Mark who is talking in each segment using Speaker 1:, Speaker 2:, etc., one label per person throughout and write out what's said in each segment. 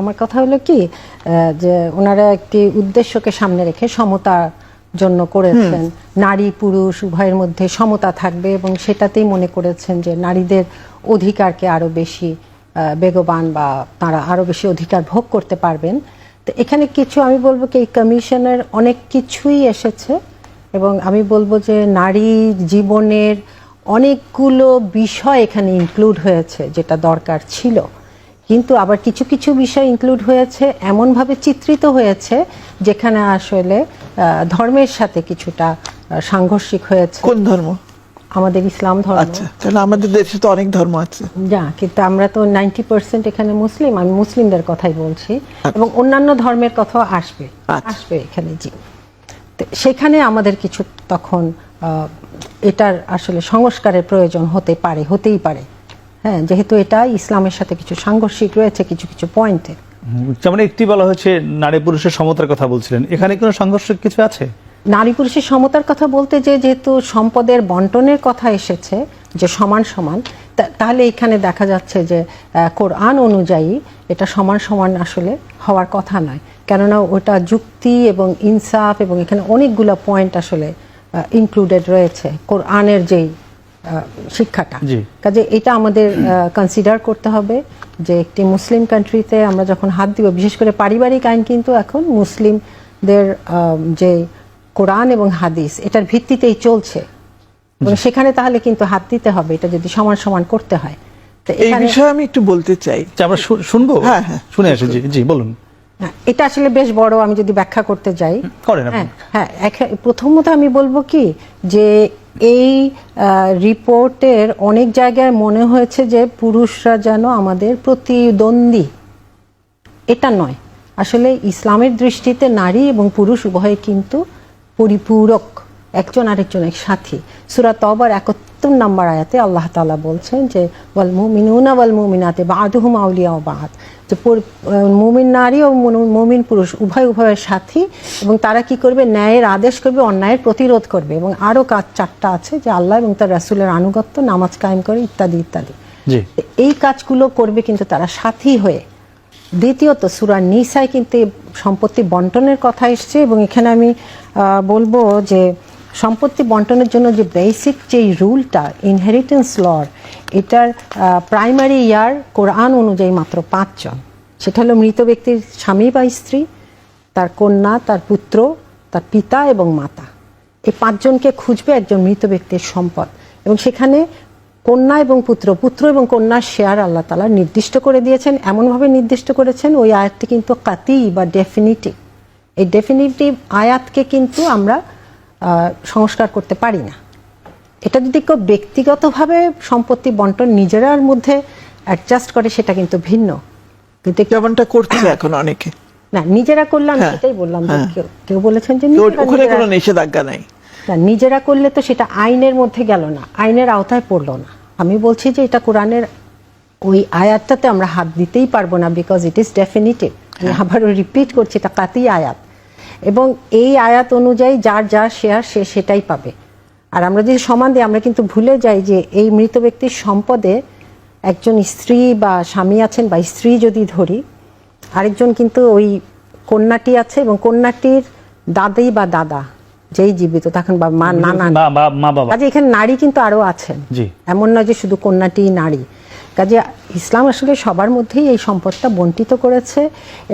Speaker 1: আমার কথা হলো কি যে ওনারা একটি উদ্দেশ্যকে সামনে রেখে সমতার জন্য করেছেন। নারী পুরুষ উভয়ের মধ্যে সমতা থাকবে এবং সেটাতেই মনে করেছেন যে নারীদের অধিকারকে আরও বেশি বেগবান বা তারা আরও বেশি অধিকার ভোগ করতে পারবেন। তো এখানে কিছু আমি বলব কি এই কমিশনের অনেক কিছুই এসেছে এবং আমি বলব যে নারী জীবনের অনেকগুলো বিষয় এখানে ইনক্লুড হয়েছে যেটা দরকার ছিল। কিন্তু আবার কিছু কিছু বিষয় ইনক্লুড হয়েছে এমনভাবে চিত্রিত হয়েছে যেখানে আসলে আহ, ধর্মের সাথে কিছুটা সাংঘর্ষিক হয়েছে।
Speaker 2: কোন ধর্ম?
Speaker 1: আমাদের ইসলাম ধর্ম।
Speaker 2: আচ্ছা তাহলে আমাদের দেশে তো অনেক ধর্ম আছে।
Speaker 1: যা কিন্তু আমরা তো নাইনটি পার্সেন্ট এখানে মুসলিম আমি মুসলিমদের কথাই বলছি। এবং অন্যান্য ধর্মের কথাও আসবে।
Speaker 2: আচ্ছা।
Speaker 1: আসবে এখানে জি। সেখানে আমাদের কিছু তখন আহ, এটার আসলে সংস্কারের প্রয়োজন হতে পারে হতেই পারে। হ্যাঁ যেহেতু এটা ইসলামের সাথে কিছু সাংঘর্ষিক রয়েছে কিছু কিছু পয়েন্টে
Speaker 3: যেমন একটি বলা হয়েছে নারী পুরুষের সমতার কথা বলছিলেন। এখানে কোনো সংঘর্ষ কিছু আছে?
Speaker 1: নারী পুরুষের সমতার কথা বলতে যে যেহেতু সম্পদের বন্টনের কথা এসেছে যে সমান সমান তাহলে এখানে দেখা যাচ্ছে যে কোরআন অনুযায়ী এটা সমান সমান আসলে হওয়ার কথা নয়। কেননা ওটা যুক্তি এবং ইনসাফ এবং এখানে অনেকগুলো পয়েন্ট আসলে ইনক্লুডেড রয়েছে। কোরআনের যেই শিক্ষাটা। কাজে এটা আমাদের কনসিডার করতে হবে যে একটি মুসলিম কান্ট্রিতে আমরা যখন হাত দিব বিশেষ করে পারিবারিক আইন কিন্তু এখন মুসলিমদের যে কোরআন এবং হাদিস এটার ভিত্তিতেই চলছে। এবং সেখানে তাহলে কিন্তু হাত দিতে হবে এটা যদি সমান সমান করতে হয়। তো
Speaker 2: এই বিষয়ে আমি একটু বলতে চাই।
Speaker 3: আচ্ছা, আমরা শুনব?
Speaker 2: হ্যাঁ, হ্যাঁ।
Speaker 3: শুনে আসি জি জি বলুন।
Speaker 1: এটা আসলে বেশ বড় আমি যদি ব্যাখ্যা করতে যাই।
Speaker 3: করেন
Speaker 1: হ্যাঁ হ্যাঁ প্রথমত আমি বলব কি যে এই রিপোর্টের অনেক জায়গায় মনে হয়েছে যে পুরুষরা যেন আমাদের প্রতিদ্বন্দ্বী। এটা নয়। আসলে ইসলামের দৃষ্টিতে নারী এবং পুরুষ উভয়ে কিন্তু পরিপূরক। একজন আরেকজনের সাথী। সুরা তবার একাত্তর নম্বর আয়াতে আল্লাহ তাআলা বলছেন যে ওয়াল মুমিনুনা ওয়াল মুমিনাতে বাদুহুম আউলিয়া ও বাদ। যে মুমিন নারী ও মুন- মুমিন পুরুষ উভয় উভয়ের সাথী এবং তারা কি করবে? ন্যায়ের আদেশ করবে অন্যায়ের প্রতিরোধ করবে এবং আরও কাজ চারটা আছে যে আল্লাহ এবং তার রাসূলের আনুগত্য নামাজ কায়েম করে ইত্যাদি ইত্যাদি। এই কাজগুলো করবে কিন্তু তারা সাথী হয়ে। দ্বিতীয়ত সুরা নিসায় কিন্তু সম্পত্তি বন্টনের কথা এসছে এবং এখানে আমি বলব যে সম্পত্তি বন্টনের জন্য যে বেসিক যে রুলটা ইনহেরিটেন্স লর এটার প্রাইমারি ইয়ার কোরআন অনুযায়ী মাত্র পাঁচজন। সেটা হলো মৃত ব্যক্তির স্বামী বা স্ত্রী, তার কন্যা, তার পুত্র, তার পিতা এবং মাতা। এই পাঁচজনকে খুঁজবে একজন মৃত ব্যক্তির সম্পদ। এবং সেখানে কন্যা এবং পুত্র পুত্র এবং কন্যার শেয়ার আল্লাহ তালা নির্দিষ্ট করে দিয়েছেন, এমনভাবে নির্দিষ্ট করেছেন, ওই আয়াতটি কিন্তু কাতি বা ডেফিনিটিভ এই ডেফিনিটিভ আয়াতকে কিন্তু আমরা সংস্কার করতে পারি না। এটা যদি কেউ ব্যক্তিগতভাবে সম্পত্তি বন্টন নিজেরার মধ্যে অ্যাডজাস্ট করে সেটা কিন্তু ভিন্ন। কিন্তু
Speaker 2: যেমনটা করছে এখন অনেকে।
Speaker 1: না নিজেরা করলে আমি
Speaker 2: হ্যাঁ,
Speaker 1: সেটাই বললাম
Speaker 2: হ্যাঁ।
Speaker 1: কেউ- বলেছেন যে
Speaker 2: ওখানে কোনো নিষেধাজ্ঞা নাই।
Speaker 1: না নিজেরা করলে তো সেটা আইনের মধ্যে গেল না। আইনের আওতায় পড়ল না। আমি বলছি যে এটা কোরআনের ওই আয়াতটাতে আমরা হাত দিতেই পারব না বিকজ ইট ইজ ডেফিনিটিভ আমি আবারও রিপিট করছি এটা কাতি আয়াত। এবং এই আয়াত অনুযায়ী যার যা শেয়ার সে সেটাই পাবে। আর আমরা যদি সমান দিই আমরা কিন্তু ভুলে যাই যে এই মৃত ব্যক্তির সম্পদে একজন স্ত্রী বা স্বামী আছেন বা স্ত্রী যদি ধরি আরেকজন কিন্তু ওই কন্যাটি আছে এবং কন্যাটির দাদি বা দাদা যেই জীবিত তখন বা মা নানা। কাজে এখানে নারী কিন্তু আরও আছেন। এমন নয় যে শুধু কন্যাটি নারী। কাজে ইসলাম আসলে সবার মধ্যেই এই সম্পদটা বন্টিত করেছে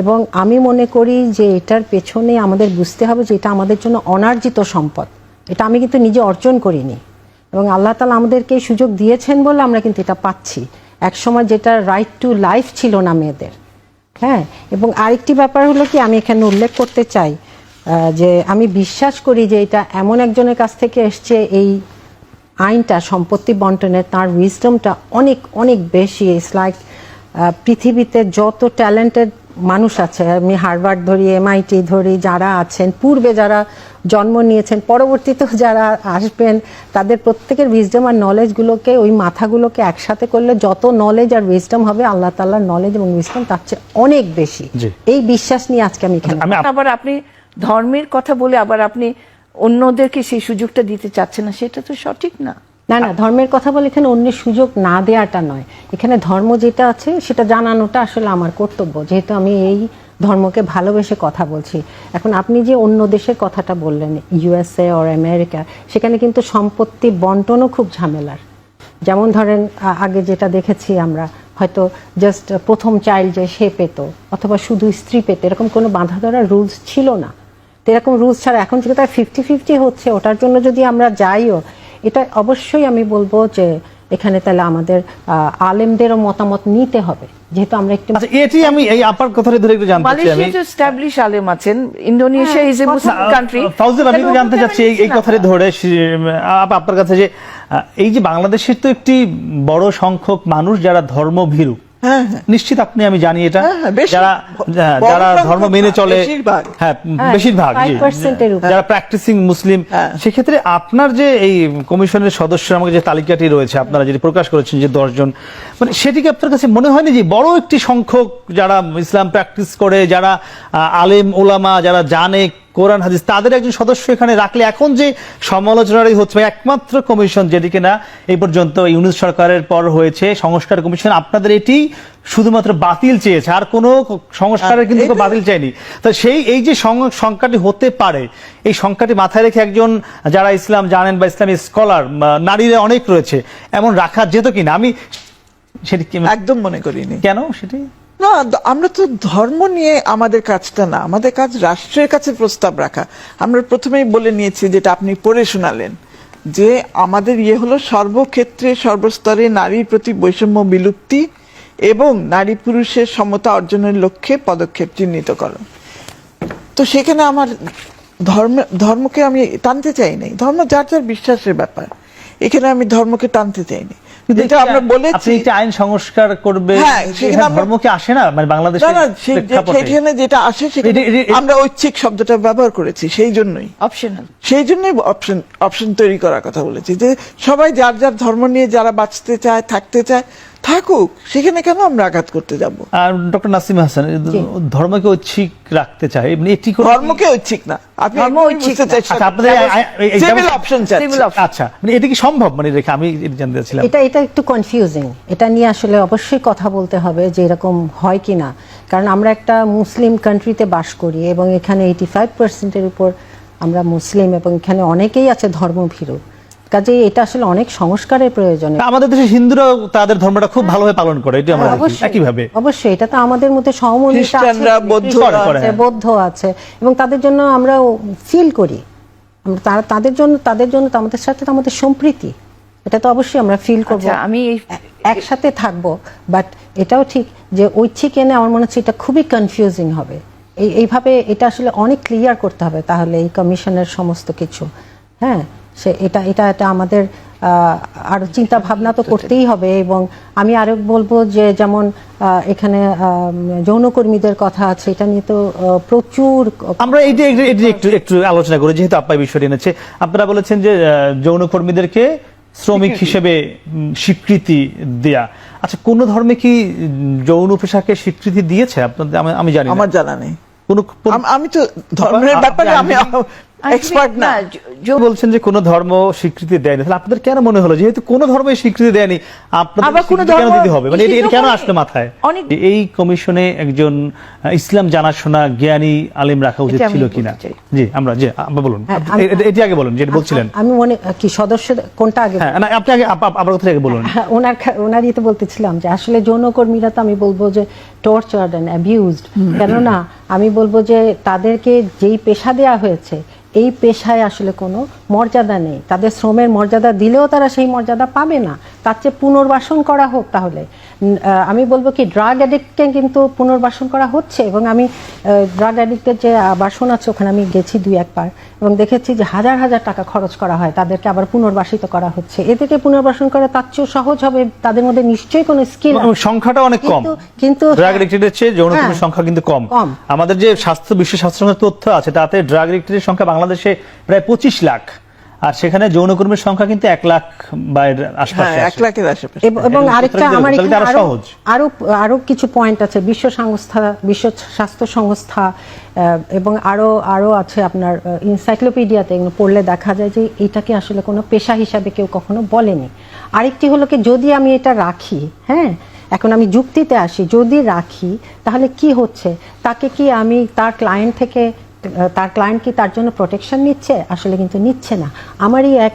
Speaker 1: এবং আমি মনে করি যে এটার পেছনে আমাদের বুঝতে হবে যে এটা আমাদের জন্য অনার্জিত সম্পদ। এটা আমি কিন্তু নিজে অর্জন করিনি। এবং আল্লাহ তালা আমাদেরকে সুযোগ দিয়েছেন বলে আমরা কিন্তু এটা পাচ্ছি। একসময় যেটা রাইট টু লাইফ ছিল না মেয়েদের। হ্যাঁ? এবং আরেকটি ব্যাপার হলো কি, আমি এখানে উল্লেখ করতে চাই যে আমি বিশ্বাস করি যে এটা এমন একজনের কাছ থেকে এসছে, এই আইনটা সম্পত্তি বন্টনের তার উইজডমটা অনেক অনেক বেশি। ইটস লাইক পৃথিবীতে যত ট্যালেন্টেড মানুষ আছে আমি হার্ভার্ড ধরি এমআইটি ধরি যারা আছেন পূর্বে যারা জন্ম নিয়েছেন পরবর্তীতেও যারা আসবেন তাদের প্রত্যেকের উইজডম আর নলেজগুলোকে ওই মাথাগুলোকে একসাথে করলে যত নলেজ আর উইজডম হবে আল্লাহ তাল্লাহর নলেজ এবং উইজডম তার চেয়ে অনেক বেশি। এই বিশ্বাস নিয়ে আজকে আমি এখানে
Speaker 4: আবার আপনি ধর্মের কথা বলে আবার আপনি অন্যদেরকে সেই সুযোগটা দিতে চাচ্ছে না, সেটা তো সঠিক না।
Speaker 1: না না, ধর্মের কথা বলে এখানে অন্যের সুযোগ না দেওয়াটা নয়। এখানে ধর্ম যেটা আছে, সেটা জানানোটা আসলে আমার কর্তব্য। যেহেতু আমি এই ধর্মকে ভালোবেসে কথা বলছি। এখন আপনি যে অন্য দেশের কথাটা বললেন ইউএসএ অর আমেরিকা সেখানে কিন্তু সম্পত্তি বন্টনও খুব ঝামেলার। যেমন ধরেন আগে যেটা দেখেছি আমরা, হয়তো জাস্ট প্রথম চাইল্ড যে সে পেত, অথবা শুধু স্ত্রী পেত, এরকম কোনো বাঁধা ধরা রুলস ছিল না। তো এরকম রুলস ছাড়া এখন যেটা ফিফটি ফিফটি হচ্ছে। ওটার জন্য যদি আমরা যাইও এটা অবশ্যই আমি বলব যে এখানে তাহলে আমাদের আলেমদেরও মতামত নিতে হবে। যেহেতু আমরা একটু
Speaker 3: আচ্ছা এটি আমি এই আপার কথাটা ধরে একটু জানতে চাই আমি।
Speaker 4: মালয়েশিয়া তো এস্টাবলিশ আলেম আছেন। Indonesia is a Muslim country
Speaker 3: আমি জানতে চাচ্ছি এই- কথাটি ধরে আপ- আপনার কাছে যে আহ, এই যে বাংলাদেশের তো একটি বড় সংখ্যক মানুষ যারা ধর্মভীরু।
Speaker 2: হ্যাঁ
Speaker 3: নিশ্চিত আপনি আমি জানি এটা
Speaker 2: হ্যাঁ, হ্যাঁ,
Speaker 3: যারা হ্যাঁ, যারা ধর্ম মেনে চলে
Speaker 2: বেশিরভাগ।
Speaker 3: হ্যাঁ
Speaker 1: হ্যাঁ,
Speaker 3: বেশিরভাগ জি।
Speaker 1: 5% এর উপর।
Speaker 3: যারা প্র্যাকটিসিং মুসলিম
Speaker 2: হ্যাঁ।
Speaker 3: সেক্ষেত্রে আপনার যে এই কমিশনের সদস্য আমাকে যে তালিকাটি রয়েছে আপনারা যেটি প্রকাশ করেছেন যে দশজন মানে সেটিকে আপনার কাছে মনে হয়নি যে বড় একটি সংখ্যক যারা ইসলাম প্র্যাকটিস করে যারা আলেম ওলামা যারা জানে কোরআন হাদিস তাদের একজন সদস্য এখানে রাখলে এখন যে সমালোচনারই হচ্ছে একমাত্র কমিশন যেদিকে না এই পর্যন্ত ইউনিট সরকারের পর হয়েছে সংস্কার কমিশন আপনাদের এটি শুধুমাত্র বাতিল চেয়েছে আর কোনো সংস্কারের কিন্তু বাতিল চাইনি তো সেই এই যে সংখ্যাটি হতে পারে এই সংখ্যাটি মাথায় রেখে একজন যারা ইসলাম জানেন বা ইসলামী স্কলার নারীরা অনেক রয়েছে এমন রাখা যেত কিনা? আমি সেটি
Speaker 2: একদম মনে করিনি।
Speaker 3: কেন সেটি?
Speaker 2: না আমরা তো ধর্ম নিয়ে আমাদের কাজটা না আমাদের কাজ রাষ্ট্রের কাছে প্রস্তাব রাখা। আমরা প্রথমেই বলে নিয়েছি যেটা আপনি পড়ে শোনালেন যে আমাদের ইয়ে হলো সর্বক্ষেত্রে সর্বস্তরে নারীর প্রতি বৈষম্য বিলুপ্তি এবং নারী পুরুষের সমতা অর্জনের লক্ষ্যে পদক্ষেপ চিহ্নিতকরণ তো সেখানে আমার ধর্ম ধর্মকে আমি টানতে চাইনি। ধর্ম যার যার বিশ্বাসের ব্যাপার। এখানে আমি ধর্মকে টানতে চাইনি। যেটা আমরা
Speaker 3: আপনি
Speaker 2: বলেছি
Speaker 3: আইন সংস্কার করবে?
Speaker 2: হ্যাঁ, সেখানে
Speaker 3: এখানে
Speaker 2: আমরা-
Speaker 3: ধর্ম কি আসে না? মানে
Speaker 2: না
Speaker 3: বাংলাদেশের
Speaker 2: না সেই- যে-
Speaker 3: প্রেক্ষাপটে?
Speaker 2: সেখানে যেটা আসে সেখানে
Speaker 3: এটি- এটি- এটি-
Speaker 2: আমরা ঐচ্ছিক শব্দটা ব্যবহার করেছি সেই জন্যই।
Speaker 4: অপশনাল
Speaker 2: সেই জন্যই অপশন অপশন তৈরি করার কথা বলেছি যে সবাই যার যার ধর্ম নিয়ে যারা বাঁচতে চায় থাকতে চায় থাকুক সেখানে কেন আমরা আঘাত করতে যাব?
Speaker 3: আর ডক্টর নাসিম হাসান ধর্মকে ঐচ্ছিক রাখতে চাই। এমনি এটি কোনো-
Speaker 2: ধর্মকে ঐচ্ছিক না। আপনি
Speaker 4: ধর্ম ঐচ্ছিক
Speaker 3: আপনাদের
Speaker 2: সিভিল অপশন
Speaker 3: আচ্ছা মানে এটা কি সম্ভব? মানে রেখে আমি এটা জানতে চাচ্ছিলাম।
Speaker 1: এটা এটা একটু কনফিউজিং এটা নিয়ে আসলে অবশ্যই কথা বলতে হবে যে এরকম হয় কি না কারণ আমরা একটা মুসলিম কান্ট্রিতে বাস করি এবং এখানে এইটি ফাইভ পার্সেন্টের উপর আমরা মুসলিম এবং এখানে অনেকেই আছে ধর্মভীরু। কাজেই এটা আসলে অনেক সংস্কারের প্রয়োজন।
Speaker 3: আমাদের দেশে হিন্দুরাও তাদের ধর্মটা খুব ভালোভাবে পালন করে এটা আমরা একইভাবে।
Speaker 1: অবশ্যই এটা তো আমাদের মধ্যে সহমর্মিতা আছে,
Speaker 3: হ্যাঁ।
Speaker 1: বৌদ্ধ আছে এবং তাদের জন্য আমরা ফিল করি। আমরা তারা- তাদের জন্য তাদের জন্য তো আমাদের সাথে তো আমাদের সম্প্রীতি। এটা তো অবশ্যই আমরা ফিল করব।
Speaker 4: আচ্ছা আমি
Speaker 1: একসাথে থাকব বাট এটাও ঠিক যে ঐচ্ছিক এনে আমার মনে হচ্ছে এটা খুবই কনফিউজিং হবে। এই এইভাবে এটা আসলে অনেক ক্লিয়ার করতে হবে তাহলে এই কমিশনের সমস্ত কিছু হ্যাঁ? সে এটা এটা এটা আমাদের আহ, আরও চিন্তা ভাবনা তো করতেই হবে এবং আমি আরও বলব যে যেমন এখানে যৌনকর্মীদের কথা আছে এটা নিয়ে তো প্রচুর
Speaker 3: আমরা এইটা একটু একটু আলোচনা করি যেহেতু আপনার বিষয়টি এনেছে আপনারা বলেছেন যে আহ, যৌনকর্মীদেরকে শ্রমিক হিসেবে স্বীকৃতি দেয়া। আচ্ছা কোন ধর্মে কি যৌন পেশাকে স্বীকৃতি দিয়েছে আপনাদের? আমি- জানি
Speaker 2: আমার জানা নেই। আমি তো ধর্মের ব্যাপারে আমি এক্সপার্ট না
Speaker 3: বলছেন যে কোন ধর্ম স্বীকৃতি দেয়নি তাহলে আপনাদের কেন মনে হলো? যেহেতু কোন ধর্মে স্বীকৃতি দেয়নি আপনাদের
Speaker 4: কোনো ধর্ম
Speaker 3: দিতে হবে? মানে এটা- কেন আসলো মাথায়? এই কমিশনে একজন ইসলাম জানাশোনা জ্ঞানী আলিম রাখা উচিত ছিল কিনা? জি আমরা জি বলুন।
Speaker 1: হ্যাঁ,
Speaker 3: এটি আগে বলুন যেটা বলছিলেন।
Speaker 1: আমি মনে কি সদস্য কোনটা আগে
Speaker 3: হ্যাঁ না আপনি আগে আপ- আপ- আবার কথা আগে বলুন।
Speaker 1: হ্যাঁ, ওনার ওনারই তো বলতেছিলাম যে আসলে যৌনকর্মীরা তো আমি বলব যে টর্চার্ড অ্যান্ড অ্যাবিউজড কেননা আমি বলব যে তাদেরকে যেই পেশা দেয়া হয়েছে এই পেশায় আসলে কোনো মর্যাদা নেই। তাদের শ্রমের মর্যাদা দিলেও তারা সেই মর্যাদা পাবে না। তার চেয়ে পুনর্বাসন করা হোক তাহলে। আমি বলব কি ড্রাগ অ্যাডিক্টকে কিন্তু পুনর্বাসন করা হচ্ছে এবং আমি ড্রাগ অ্যাডিক্টের যে বাসন আছে ওখানে আমি গেছি দুই একবার এবং দেখেছি যে হাজার হাজার টাকা খরচ করা হয়। তাদেরকে আবার পুনর্বাসিত করা হচ্ছে। এ থেকে পুনর্বাসন করা তার চেয়েও সহজ হবে। তাদের মধ্যে নিশ্চয়ই কোনো স্কিল
Speaker 3: সংখ্যাটা অনেক কম।
Speaker 1: কিন্তু-
Speaker 3: ড্রাগ এডিক্টেডের চেয়ে যৌনকর্মীর
Speaker 1: হ্যাঁ,
Speaker 3: সংখ্যা কিন্তু কম। আমাদের যে স্বাস্থ্য বিশ্ব স্বাস্থ্য তথ্য আছে তাতে ড্রাগ এডিক্টেডের সংখ্যা বাংলাদেশে প্রায় পঁচিশ লাখ। আর সেখানে যৌনকর্মীর সংখ্যা কিন্তু এক লাখ বা এর আশপাশে
Speaker 2: হ্যাঁ এক লাখের আশেপাশে।
Speaker 1: এবং আরেকটা আমার এখানে আরও
Speaker 3: সহজ।
Speaker 1: আরও আরও কিছু পয়েন্ট আছে বিশ্ব সংস্থা বিশ্ব স্বাস্থ্য সংস্থা আহ, এবং আরও আরও আছে আপনার ইনসাইক্লোপিডিয়াতে এগুলো পড়লে দেখা যায় যে এটাকে আসলে কোনো পেশা হিসাবে কেউ কখনো বলেনি। আরেকটি হলো কি যদি আমি এটা রাখি হ্যাঁ এখন আমি যুক্তিতে আসি যদি রাখি তাহলে কি হচ্ছে? তাকে কি আমি তার ক্লায়েন্ট থেকে তার ক্লায়েন্ট কি তার জন্য প্রোটেকশন নিচ্ছে? আসলে কিন্তু নিচ্ছে না। আমারই এক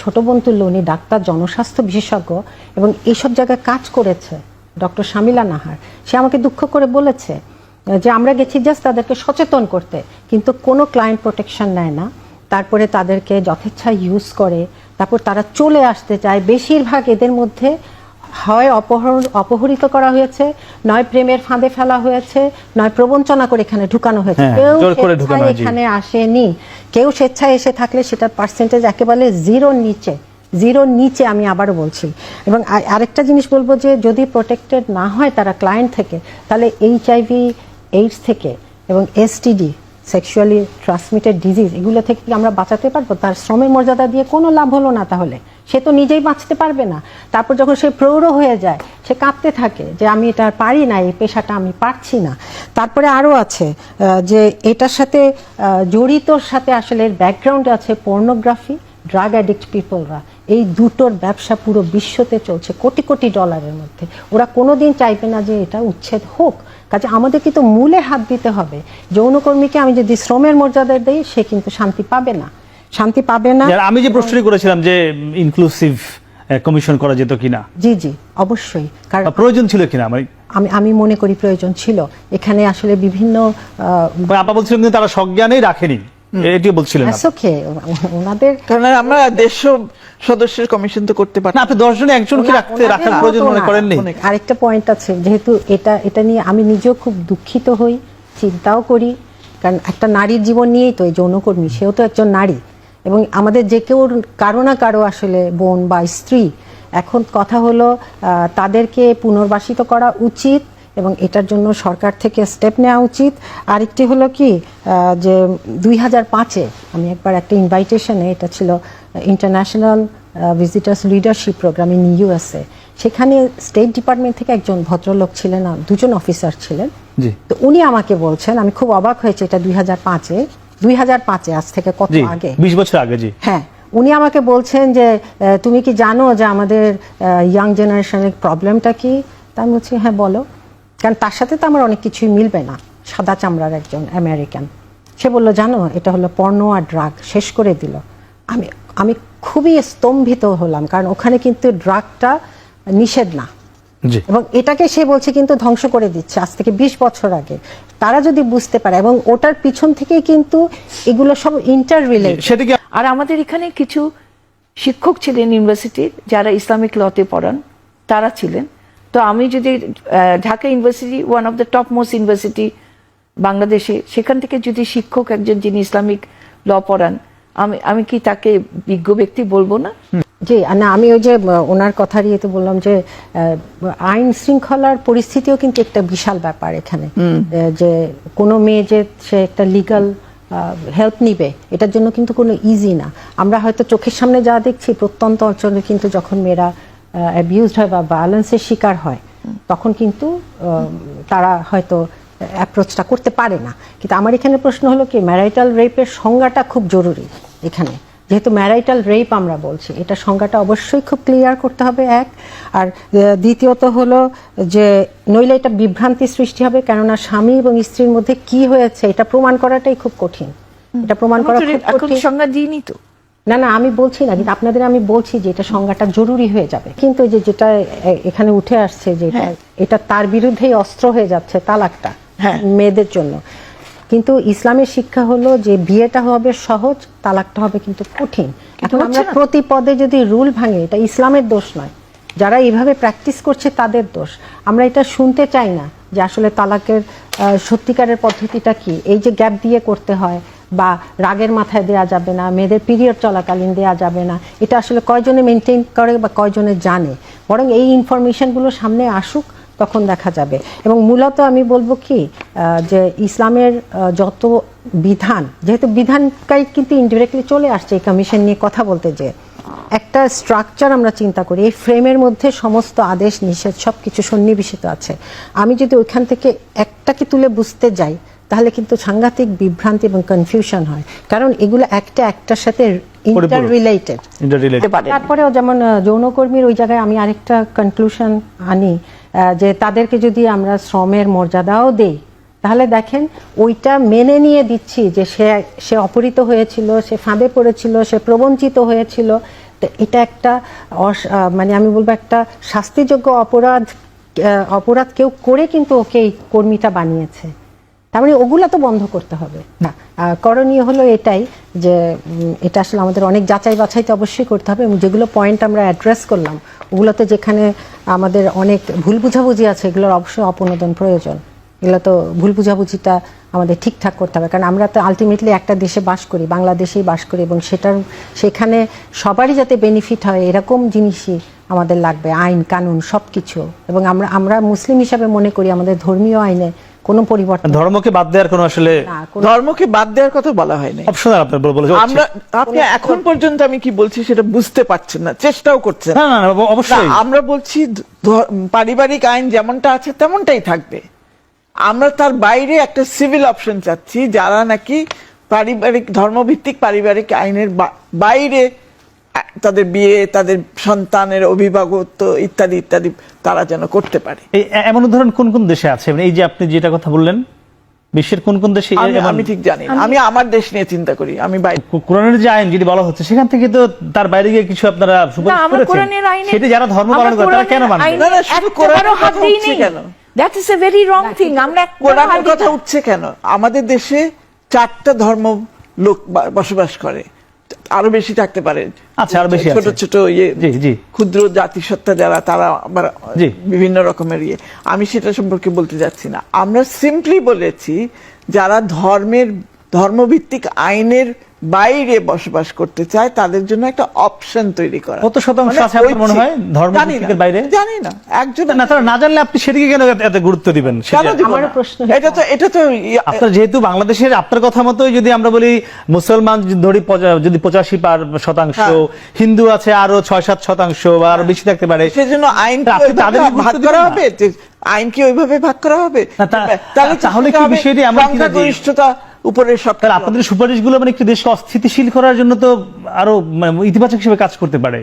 Speaker 1: ছোট বোন তুল্য উনি ডাক্তার, জনস্বাস্থ্য বিশেষজ্ঞ, এবং এইসব জায়গায় কাজ করেছে ডক্টর শামিলা নাহার। সে আমাকে দুঃখ করে বলেছে যে আমরা গেছি জাস্ট তাদেরকে সচেতন করতে, কিন্তু কোনো ক্লায়েন্ট প্রোটেকশন নেয় না। তারপরে তাদেরকে যথেচ্ছা ইউজ করে, তারপর তারা চলে আসতে চায়। বেশিরভাগ এদের মধ্যে হয় অপহরণ অপহরিত করা হয়েছে নয় প্রেমের ফাঁদে ফেলা হয়েছে নয় প্রবঞ্চনা করে এখানে ঢুকানো হয়েছে।
Speaker 3: হ্যাঁ,
Speaker 1: কেউ
Speaker 3: জোর
Speaker 1: স্বেচ্ছায় এখানে আসেনি। কেউ স্বেচ্ছায় এসে থাকলে সেটার পার্সেন্টেজ একেবারে জিরোর নিচে জিরোর নিচে আমি আবারও বলছি। এবং আরেকটা জিনিস বলব যে যদি প্রোটেক্টেড না হয় তারা ক্লায়েন্ট থেকে তাহলে এইচআইভি এইডস থেকে এবং এসটিডি সেক্সুয়ালি ট্রান্সমিটেড ডিজিজ এগুলো থেকে কি আমরা বাঁচাতে পারব? তার শ্রমের মর্যাদা দিয়ে কোনো লাভ হলো না তাহলে। সে তো নিজেই বাঁচতে পারবে না। তারপর যখন সে প্রৌঢ় হয়ে যায়, সে কাঁপতে থাকে যে আমি এটা পারি না, এই পেশাটা আমি পারছি না। তারপরে আরও আছে যে এটার সাথে জড়িতর সাথে আসলে এর ব্যাকগ্রাউন্ডে আছে পর্নোগ্রাফি ড্রাগ অ্যাডিক্ট পিপলরা এই দুটোর ব্যবসা পুরো বিশ্বতে চলছে, কোটি কোটি ডলারের মধ্যে। ওরা কোনোদিন চাইবে না যে এটা উচ্ছেদ হোক। কাজে আমাদের কিন্তু মূলে হাত দিতে হবে। যৌনকর্মীকে আমি যদি শ্রমের মর্যাদা দেই সে কিন্তু শান্তি পাবে না। শান্তি পাবে না।
Speaker 3: আমি যে প্রশ্নটি করেছিলাম যে ইনক্লুসিভ কমিশন করা যেত কিনা।
Speaker 1: জি জি অবশ্যই। কারণ
Speaker 3: প্রয়োজন ছিল কিনা? আমি
Speaker 1: আমি আমি মনে করি প্রয়োজন ছিল। এখানে আসলে বিভিন্ন
Speaker 3: মানে আপা বলছিলেন কিন্তু তারা সজ্ঞানেই রাখেনি। এটিও বলছিলেন
Speaker 1: ওনাদের
Speaker 2: কারণ আমরা দেড়শো সদস্যের কমিশন তো করতে পারি
Speaker 3: না আপনি একজনকে রাখতে রাখার প্রয়োজন মনে। করেননি।
Speaker 1: আরেকটা পয়েন্ট আছে যেহেতু এটা এটা নিয়ে আমি নিজেও খুব দুঃখিত হই চিন্তাও করি কারণ একটা নারীর জীবন নিয়েই তো এই যৌনকর্মী সেও তো একজন নারী। এবং আমাদের যে কেউ কারও না কারও আসলে বোন বা স্ত্রী এখন কথা হলো আহ, তাদেরকে পুনর্বাসিত করা উচিত এবং এটার জন্য সরকার থেকে স্টেপ নেওয়া উচিত। আরেকটি হলো কি যে দুই হাজার পাঁচে আমি একবার একটা ইনভাইটেশনে এটা ছিল international visitors leadership program in USA সেখানে স্টেট ডিপার্টমেন্ট থেকে একজন ভদ্রলোক ছিলেন দুজন অফিসার ছিলেন। তো উনি আমাকে বলছেন আমি খুব অবাক হয়েছে এটা দুই হাজার পাঁচে। দুই হাজার পাঁচে আজ থেকে কত আগে?
Speaker 3: বিশ বছর আগে জি।
Speaker 1: হ্যাঁ উনি আমাকে বলছেন যে তুমি কি জানো যে আমাদের ইয়াং জেনারেশনের প্রবলেমটা কি? তা আমি বলছি হ্যাঁ বলো। কারণ তার সাথে তো আমার অনেক কিছুই মিলবে না। সাদা চামড়ার একজন আমেরিকান। সে বলল জানো এটা হলো পর্ণ আর ড্রাগ। শেষ করে দিল। আমি আমি খুবই স্তম্ভিত হলাম কারণ ওখানে কিন্তু ড্রাগটা নিষেধ না। এবং এটাকে সে বলছে কিন্তু ধ্বংস করে দিচ্ছে আজ থেকে বিশ বছর আগে। তারা যদি বুঝতে পারে এবং ওটার পিছন থেকেই কিন্তু এগুলো সব ইন্টার রিলেটেড
Speaker 4: আর আমাদের এখানে কিছু শিক্ষক ছিলেন ইউনিভার্সিটির যারা ইসলামিক লতে পড়ান তারা ছিলেন। তো আমি যদি Dhaka university one of the top most university বাংলাদেশে সেখান থেকে যদি শিক্ষক একজন যিনি ইসলামিক ল পড়ান আমি আমি কি তাকে বিজ্ঞ ব্যক্তি বলব না?
Speaker 1: জি না আমি ওই যে ওনার কথারই তো বললাম যে আইন শৃঙ্খলার পরিস্থিতিও কিন্তু একটা বিশাল ব্যাপার এখানে। যে কোনো মেয়ে যে সে একটা লিগাল হেল্প নিবে এটার জন্য কিন্তু কোনো ইজি না। আমরা হয়তো চোখের সামনে যা দেখছি প্রত্যন্ত অঞ্চলে কিন্তু যখন মেয়েরা অ্যাবিউজড হয় বা ভায়োলেন্সের শিকার হয় তখন কিন্তু তারা হয়তো অ্যাপ্রোচটা করতে পারে না। কিন্তু আমার এখানে প্রশ্ন হলো কি ম্যারাইটাল রেপের সংজ্ঞাটা খুব জরুরি এখানে। যেহেতু ম্যারাইটাল রেপ আমরা বলছি এটা সংজ্ঞাটা অবশ্যই খুব ক্লিয়ার করতে হবে এক। আর দ্বিতীয়ত হলো যে নইলে এটা বিভ্রান্তি সৃষ্টি হবে কেননা স্বামী এবং স্ত্রীর মধ্যে কি হয়েছে এটা প্রমাণ করাটাই খুব কঠিন। এটা প্রমাণ করা খুব কঠিন।
Speaker 4: সংজ্ঞা দিইনি তো।
Speaker 1: না না আমি বলছি না কিন্তু আপনাদের আমি বলছি যে এটা সংজ্ঞাটা জরুরি হয়ে যাবে। কিন্তু যে যেটা এখানে উঠে আসছে যে এটা এটা তার বিরুদ্ধেই অস্ত্র হয়ে যাচ্ছে তালাকটা
Speaker 2: হ্যাঁ।
Speaker 1: মেয়েদের জন্য। কিন্তু ইসলামের শিক্ষা হলো যে বিয়েটা হবে সহজ তালাকটা হবে কিন্তু কঠিন। এখন আমরা প্রতি পদে যদি রুল ভাঙে এটা ইসলামের দোষ নয়। যারা এইভাবে প্র্যাকটিস করছে তাদের দোষ। আমরা এটা শুনতে চাই না যে আসলে তালাকের আহ, সত্যিকারের পদ্ধতিটা কি? এই যে গ্যাপ দিয়ে করতে হয় বা রাগের মাথায় দেয়া যাবে না, মেয়েদের পিরিয়ড চলাকালীন দেয়া যাবে না। এটা আসলে কয়জনে মেনটেন করে বা কয়জনে জানে? বরং এই ইনফরমেশনগুলো সামনে আসুক, তখন দেখা যাবে। এবং মূলত আমি বলব কি যে ইসলামের যত বিধান, যেহেতু বিধানটাই কিন্তু ইনডিরেক্টলি চলে আসছে এই কমিশন নিয়ে কথা বলতে যে, একটা স্ট্রাকচার আমরা চিন্তা করি, এই ফ্রেমের মধ্যে সমস্ত আদেশ, নিষেধ সব কিছু সন্নিবেশিত আছে। আমি যদি ওইখান থেকে একটাকে তুলে বুঝতে যাই তাহলে কিন্তু সাংঘাতিক বিভ্রান্তি এবং কনফিউশন হয়। কারণ এগুলো একটা একটার সাথে ইন্টার রিলেটেড তারপরেও যেমন যৌনকর্মীর ওই জায়গায় আমি আরেকটা কনক্লুশন আনি আহ, যে তাদেরকে যদি আমরা শ্রমের মর্যাদাও দেই তাহলে দেখেন ওইটা মেনে নিয়ে দিচ্ছি যে সে সে অপহৃত হয়েছিল সে ফাঁদে পড়েছিল সে প্রবঞ্চিত হয়েছিল। তো এটা একটা অস- মানে আমি বলব একটা শাস্তিযোগ্য অপরাধ অপরাধ কেউ করে কিন্তু ওকে এই কর্মীটা বানিয়েছে। তার মানে ওগুলা তো বন্ধ করতে হবে। না করণীয় হলো এটাই যে এটা আসলে আমাদের অনেক যাচাই বাছাই তো অবশ্যই করতে হবে এবং যেগুলো পয়েন্ট আমরা অ্যাড্রেস করলাম, ওগুলোতে যেখানে আমাদের অনেক ভুল বুঝাবুঝি আছে, এগুলোর অবশ্যই অপনোদন প্রয়োজন। এগুলো তো ভুল বুঝাবুঝিটা আমাদের ঠিকঠাক করতে হবে, কারণ আমরা তো আলটিমেটলি একটা দেশে বাস করি, বাংলাদেশেই বাস করি এবং সেটার, সেখানে সবারই যাতে বেনিফিট হয়, এরকম জিনিসই আমাদের লাগবে, আইন, কানুন সব কিছু এবং আমরা আমরা মুসলিম হিসাবে মনে করি আমাদের ধর্মীয় আইনে কোনো পরিবর্তন
Speaker 3: ধর্মকে বাদ দেওয়ার কোনো আসলে
Speaker 2: ধর্মকে বাদ দেওয়ার কথা বলা হয়নি।
Speaker 3: অপশনাল আপনার বলে- বলে
Speaker 2: আমরা আপনি এখন পর্যন্ত আমি কি বলছি সেটা বুঝতে পারছেন না চেষ্টাও করছেন।
Speaker 3: না না অবশ্যই।
Speaker 2: আমরা বলছি পারিবারিক আইন যেমনটা আছে তেমনটাই থাকবে। আমরা তার বাইরে একটা সিভিল অপশন চাচ্ছি যারা নাকি পারিবারিক ধর্মভিত্তিক পারিবারিক আইনের বাইরে তাদের বিয়ে তাদের সন্তানের অভিভাবকত্ব ইত্যাদি ইত্যাদি তারা যেন করতে পারে।
Speaker 3: এই এমন উদাহরণ কোন কোন দেশে আছে? মানে এই যে আপনি যেটা কথা বললেন বিশ্বের কোন কোন দেশে
Speaker 2: আমি- ঠিক জানি আমি আমার দেশ নিয়ে চিন্তা করি। আমি বাইরে
Speaker 3: কোরআনের যে আইন যেটি বলা হচ্ছে সেখান থেকে তো তার বাইরে গিয়ে কিছু আপনারা সুপারিশ করেছেন। সেটি যারা ধর্ম পালন করে তারা কেন মানবে?
Speaker 2: না, না, শুধু কোরআনের কথা। উঠছে কেন?
Speaker 4: That is a very wrong thing. আমরা
Speaker 2: কোরআনের কথা। উঠছে কেন? আমাদের দেশে চারটা ধর্ম লোক বা- বসবাস করে। আরও বেশি থাকতে পারে
Speaker 3: আচ্ছা, আরও বেশি
Speaker 2: ছোট ছোট ইয়ে
Speaker 3: জি, জি।
Speaker 2: ক্ষুদ্র জাতিসত্তা যারা তারা আবার। বিভিন্ন রকমের ইয়ে আমি সেটা সম্পর্কে বলতে যাচ্ছি না আমরা সিম্পলি বলেছি যারা ধর্মের ধর্মভিত্তিক আইনের বাইরে বসবাস করতে চায় তাদের জন্য একটা অপশন তৈরি করা।
Speaker 3: কত শতাংশ
Speaker 2: মানে
Speaker 3: আছে আপনার মনে হয় ধর্মভিত্তিকের বাইরে?
Speaker 2: জানি না একজন
Speaker 3: না তারা না জানলে আপনি সেদিকে কেন এত- গুরুত্ব দিবেন?
Speaker 2: না?
Speaker 1: প্রশ্ন
Speaker 2: এটা তো এটা তো ইয়া-
Speaker 3: আপনার যেহেতু বাংলাদেশের আপনার কথা মতোই যদি আমরা বলি মুসলমান ধরি যদি পঁচাশি পার শতাংশ
Speaker 2: হ্যাঁ।
Speaker 3: হিন্দু আছে আরও ছয় সাত শতাংশ বা আরও বেশি থাকতে পারে।
Speaker 2: সেজন্য আইন
Speaker 3: তাদের
Speaker 2: ভাগ করা হবে? আইন কি ওইভাবে ভাগ করা হবে?
Speaker 3: না,
Speaker 2: তাহলে
Speaker 3: তাহলে কি বিষয়টি যে-
Speaker 2: সংখ্যাগরিষ্ঠতা উপরে সব
Speaker 3: তাহলে আপনাদের সুপারিশগুলো মানে একটি দেশকে অস্থিতিশীল করার জন্য তো আরও মানে ইতিবাচক হিসেবে কাজ করতে পারে।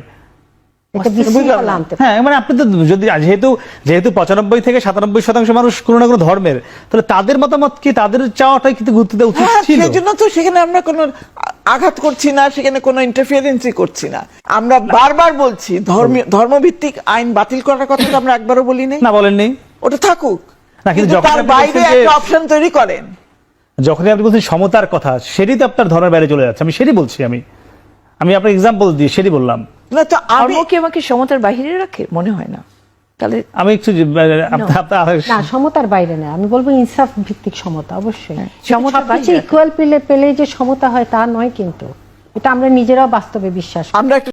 Speaker 3: হ্যাঁ মানে আপনি তো যদি যেহেতু যেহেতু পঁচানব্বই থেকে সাতানব্বই শতাংশ মানুষ কোনো না কোনো ধর্মের তাহলে তাদের মতামত কি তাদের চাওয়াটাই কিন্তু গুরুত্ব দেওয়া উচিত
Speaker 2: হ্যাঁ
Speaker 3: ছিল?
Speaker 2: সেজন্য তো সেখানে আমরা কোনো আঘাত করছি না সেখানে কোনো ইন্টারফিয়ারেন্সই করছি না। আমরা বারবার বলছি ধর্মভিত্তিক আইন বাতিল করার কথা তো আমরা একবারও বলি নাই
Speaker 3: না বলেননি।
Speaker 2: ওটা থাকুক।
Speaker 3: না, কিন্তু
Speaker 2: কিন্তু তার বাইরে একটা অপশন তৈরি করেন।
Speaker 3: যখনই আপনি বলছেন সমতার কথা সেটি তো আপনার ধর্মের বাইরে চলে যাচ্ছে। আমি সেটি বলছি আমি। আমি আপনার এক্সাম্পল দিয়ে সেটি বললাম।
Speaker 2: না তো
Speaker 4: আমাকে সমতার বাহিরে রাখে? মনে হয় না। তাহলে
Speaker 3: আমি একটু
Speaker 1: না সমতার বাইরে না। আমি বলব ইনসাফ ভিত্তিক সমতা অবশ্যই।
Speaker 4: সমতার
Speaker 1: ইকুয়াল পেলে পেলে যে সমতা হয় তা নয় কিন্তু। এটা আমরা নিজেরাও বাস্তবে বিশ্বাস
Speaker 2: আমরা